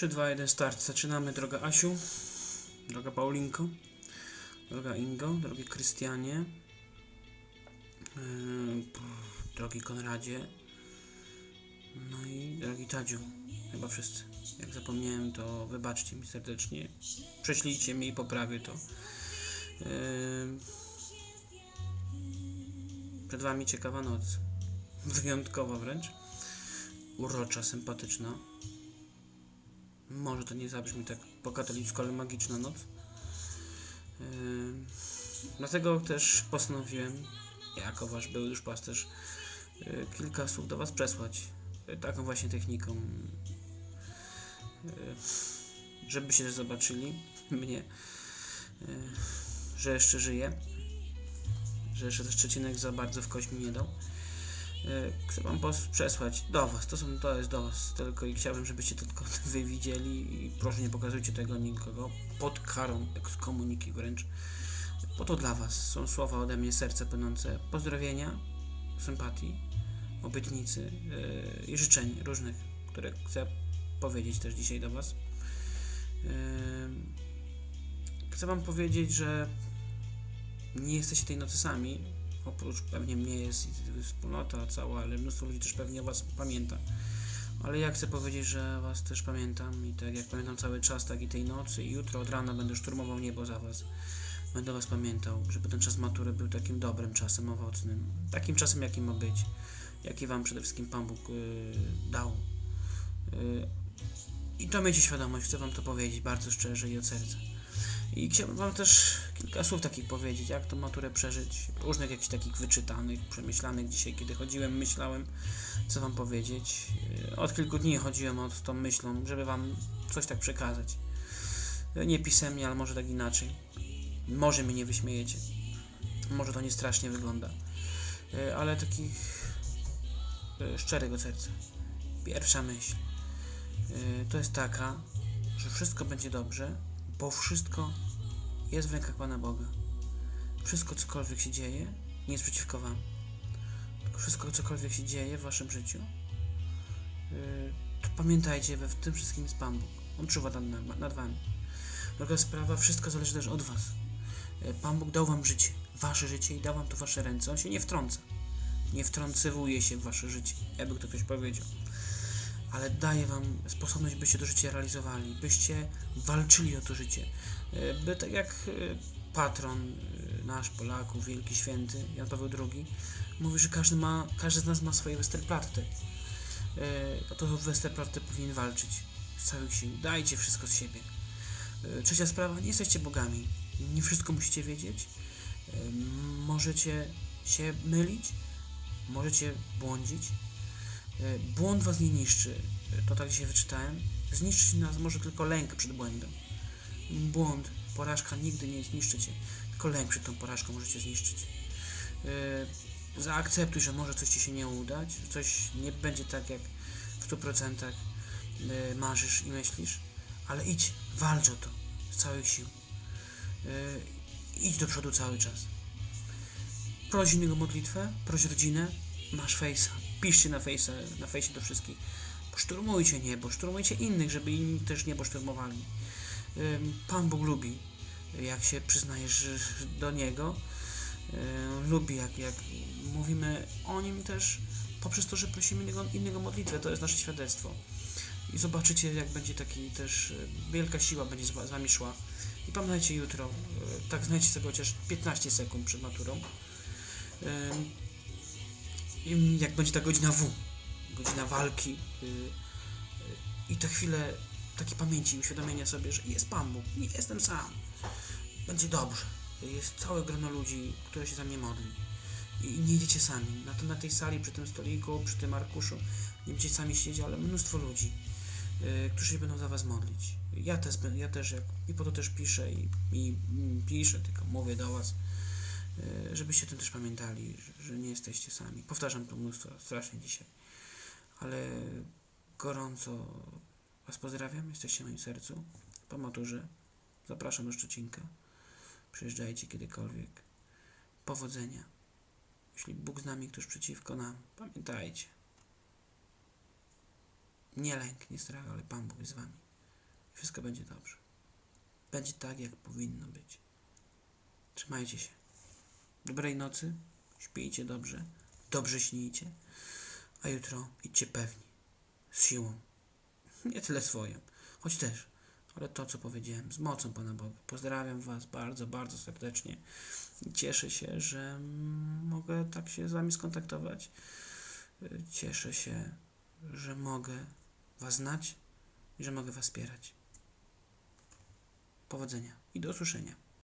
3, 2, 1, start. Zaczynamy, droga Asiu, droga Paulinko, droga Ingo, drogi Krystianie, yy, drogi Konradzie, no i drogi Tadziu. Chyba wszyscy. Jak zapomniałem, to wybaczcie mi serdecznie. Prześlijcie mi i poprawię to. Yy, przed Wami ciekawa noc. Wyjątkowa wręcz. Urocza, sympatyczna. Może to nie zabrzmi tak po katolicku, ale magiczna noc. Yy, dlatego też postanowiłem, jako wasz były już pasterz, yy, kilka słów do was przesłać. Yy, taką właśnie techniką. Żebyście też zobaczyli mnie, że jeszcze żyję. Że jeszcze też przecinek za bardzo w kość mi nie dał. E, Chcę wam przesłać do was, to, są, to jest do was. Tylko i chciałbym, żebyście to tylko wy widzieli i proszę nie pokazujcie tego nikogo. Pod karą ekskomuniki wręcz. Po to dla was. Są słowa ode mnie, serce płynące, pozdrowienia, sympatii, obietnicy e, i życzeń różnych, które chcę powiedzieć też dzisiaj do was. E, Chcę wam powiedzieć, że nie jesteście tej nocy sami, oprócz pewnie mnie jest wspólnota cała, ale mnóstwo ludzi też pewnie Was pamięta. Ale ja chcę powiedzieć, że Was też pamiętam i tak jak pamiętam cały czas, tak i tej nocy i jutro od rana będę szturmował niebo za Was. Będę Was pamiętał, żeby ten czas matury był takim dobrym czasem, owocnym. Takim czasem, jaki ma być. Jaki Wam przede wszystkim Pan Bóg yy, dał. Yy, I to miejcie świadomość, chcę Wam to powiedzieć bardzo szczerze i od serca. I chciałbym Wam też kilka słów takich powiedzieć, jak tą maturę przeżyć, różnych jakichś takich wyczytanych, przemyślanych dzisiaj, kiedy chodziłem, myślałem, co Wam powiedzieć. Yy, Od kilku dni chodziłem od tą myślą, żeby Wam coś tak przekazać. Yy, Nie pisemnie, ale może tak inaczej. Może mnie nie wyśmiejecie. Może to nie strasznie wygląda. Yy, Ale takich szczerego serca. Pierwsza myśl to jest taka, że wszystko będzie dobrze, bo wszystko jest w rękach Pana Boga. Wszystko, cokolwiek się dzieje, nie jest przeciwko Wam. Wszystko, cokolwiek się dzieje w Waszym życiu, yy, to pamiętajcie, we w tym wszystkim jest Pan Bóg. On czuwa nad, nad, Wami. Druga sprawa, wszystko zależy też od Was. Yy, Pan Bóg dał Wam życie, Wasze życie i dał Wam to Wasze ręce. On się nie wtrąca. Nie wtrącywuje się w Wasze życie, jakby to ktoś powiedział ale daje wam sposobność, byście to życie realizowali, byście walczyli o to życie. E, By tak jak e, patron e, nasz Polaków, wielki święty Jan Paweł II, mówi, że każdy, ma, każdy z nas ma swoje Westerplatte. O to Westerplatte powinien walczyć z całych sił. Dajcie wszystko z siebie. Trzecia sprawa, nie jesteście bogami. Nie wszystko musicie wiedzieć. Możecie się mylić, możecie błądzić, Błąd was nie niszczy. E, To tak dzisiaj wyczytałem. Zniszczyć nas może tylko lęk przed błędem. Błąd, porażka nigdy nie zniszczy cię. Tylko lęk przed tą porażką możecie zniszczyć. Yy, zaakceptuj, że może coś ci się nie udać, że coś nie będzie tak, jak w 100% yy, marzysz i myślisz, ale idź, walcz o to z całych sił. Yy, idź do przodu cały czas. Proś innego modlitwę, proś rodzinę, masz fejsa. Piszcie na fejsa, na fejsie do wszystkich. Szturmujcie niebo, szturmujcie innych, żeby inni też niebo szturmowali. Pan Bóg lubi, jak się przyznajesz do Niego. Lubi, jak, jak mówimy o Nim też poprzez to, że prosimy innego, innego modlitwę. To jest nasze świadectwo. I zobaczycie, jak będzie taki też y, wielka siła będzie z Wami szła. I pamiętajcie jutro, y, tak znajdźcie sobie chociaż 15 sekund przed maturą. Jak będzie ta godzina W, godzina walki yy, yy, i te chwile takiej pamięci i uświadomienia sobie, że jest Pan Bóg, nie jestem sam, będzie dobrze. Jest całe grono ludzi, które się za mnie modli. I nie idziecie sami. Na, to, na tej sali, przy tym stoliku, przy tym arkuszu, nie będziecie sami siedzieć, ale mnóstwo ludzi, yy, którzy się będą za Was modlić. Ja też, ja też jak, i po to też piszę i, i piszę, tylko mówię do Was, żebyście o tym też pamiętali, że, że nie jesteście sami. Powtarzam to mnóstwo, strasznie dzisiaj, ale gorąco Was pozdrawiam, jesteście w moim sercu. Po maturze zapraszam do Szczecinka. Przyjeżdżajcie kiedykolwiek. Powodzenia. Jeśli Bóg z nami, ktoś przeciwko nam, pamiętajcie. Nie lęk, nie strach, ale Pan Bóg jest z Wami. Wszystko będzie dobrze. Będzie tak, jak powinno być. Trzymajcie się. Dobrej nocy. Śpijcie dobrze. Dobrze śnijcie. A jutro idźcie pewni. Z siłą. Nie tyle swoją. Choć też. Ale to, co powiedziałem, z mocą Pana Boga. Pozdrawiam Was bardzo, bardzo serdecznie. Cieszę się, że mogę tak się z Wami skontaktować. Cieszę się, że mogę Was znać i że mogę Was wspierać. Powodzenia i do usłyszenia.